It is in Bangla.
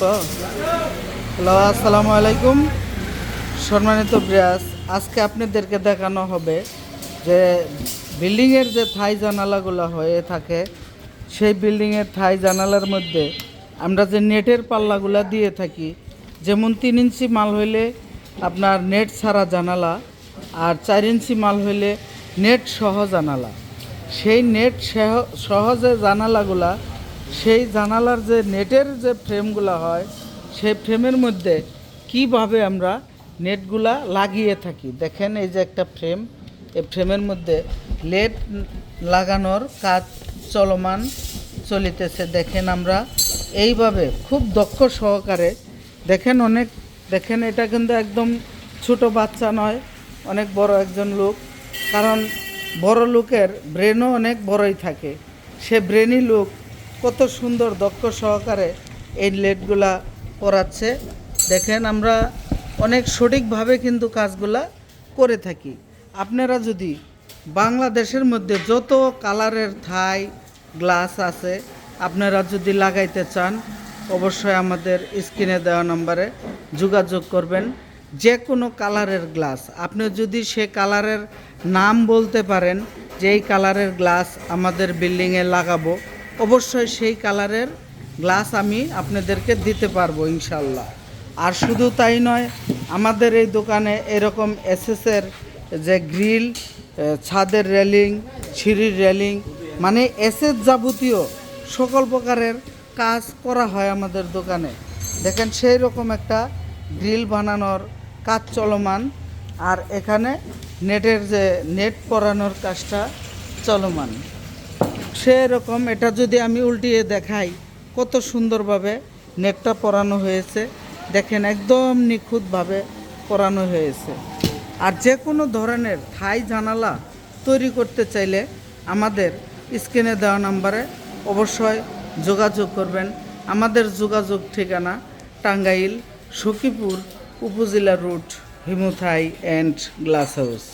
তো? হ্যালো, আসসালামু আলাইকুম। সম্মানিত ব্রিয়াস আজকে আপনাদেরকে দেখানো হবে যে বিল্ডিংয়ের যে থাই জানালাগুলো হয়ে থাকে, সেই বিল্ডিংয়ের থাই জানালার মধ্যে আমরা যে নেটের পাল্লাগুলো দিয়ে থাকি, যেমন তিন ইঞ্চি মাল হইলে আপনার নেট ছাড়া জানালা আর চার ইঞ্চি মাল হইলে নেট সহ জানালা। সেই নেট সহ- সহজে জানালাগুলা সেই জানালার যে নেটের যে ফ্রেমগুলো হয়, সেই ফ্রেমের মধ্যে কীভাবে আমরা নেটগুলা লাগিয়ে থাকি? দেখেন এই যে একটা ফ্রেম, এই ফ্রেমের মধ্যে লেট লাগানোর কাজ চলমান চলিতেছে। দেখেন আমরা এইভাবে খুব দক্ষ সহকারে, দেখেন অনেক, দেখেন এটা কিন্তু একদম ছোট বাচ্চা নয়, অনেক বড় একজন লোক, কারণ বড় লোকের ব্রেনও অনেক বড়ই থাকে। সে ব্রেনই লোক কত সুন্দর দক্ষ সহকারে এই লেটগুলা পড়াচ্ছে দেখেন, আমরা অনেক সঠিকভাবে কিন্তু কাজগুলা করে থাকি। আপনারা যদি বাংলাদেশের মধ্যে যত কালারের থাই, গ্লাস আছে, আপনারা যদি লাগাইতে চান, অবশ্যই আমাদের স্ক্রিনে দেওয়া নম্বরে যোগাযোগ করবেন। যে কোনো কালারের গ্লাস। আপনি যদি সে কালারের নাম বলতে পারেন যে এই কালারের গ্লাস আমাদের বিল্ডিংয়ে লাগাবো অবশ্যই সেই কালারের গ্লাস আমি আপনাদেরকে দিতে পারব ইনশাল্লাহ। আর শুধু তাই নয়, আমাদের এই দোকানে এরকম এসএসের যে গ্রিল ছাদের রেলিং, সিঁড়ির রেলিং মানে এসএস যাবতীয় সকল প্রকারের কাজ করা হয় আমাদের দোকানে। দেখেন সেই রকম একটা গ্রিল বানানোর কাজ চলমান, আর এখানে নেটের যে নেট পরানোর কাজটা চলমান। সেরকম এটা যদি আমি উল্টিয়ে দেখাই, কত সুন্দরভাবে নেটটা পরানো হয়েছে। দেখেন, একদম নিখুঁতভাবে পরানো হয়েছে। আর যে কোনো ধরনের থাই জানালা তৈরি করতে চাইলে আমাদের স্ক্রিনে দেওয়া নাম্বারে অবশ্যই যোগাযোগ করবেন। আমাদের যোগাযোগ ঠিকানা টাঙ্গাইল, সখীপুর উপজেলা রুট, হিমুথাই অ্যান্ড গ্লাস হাউস।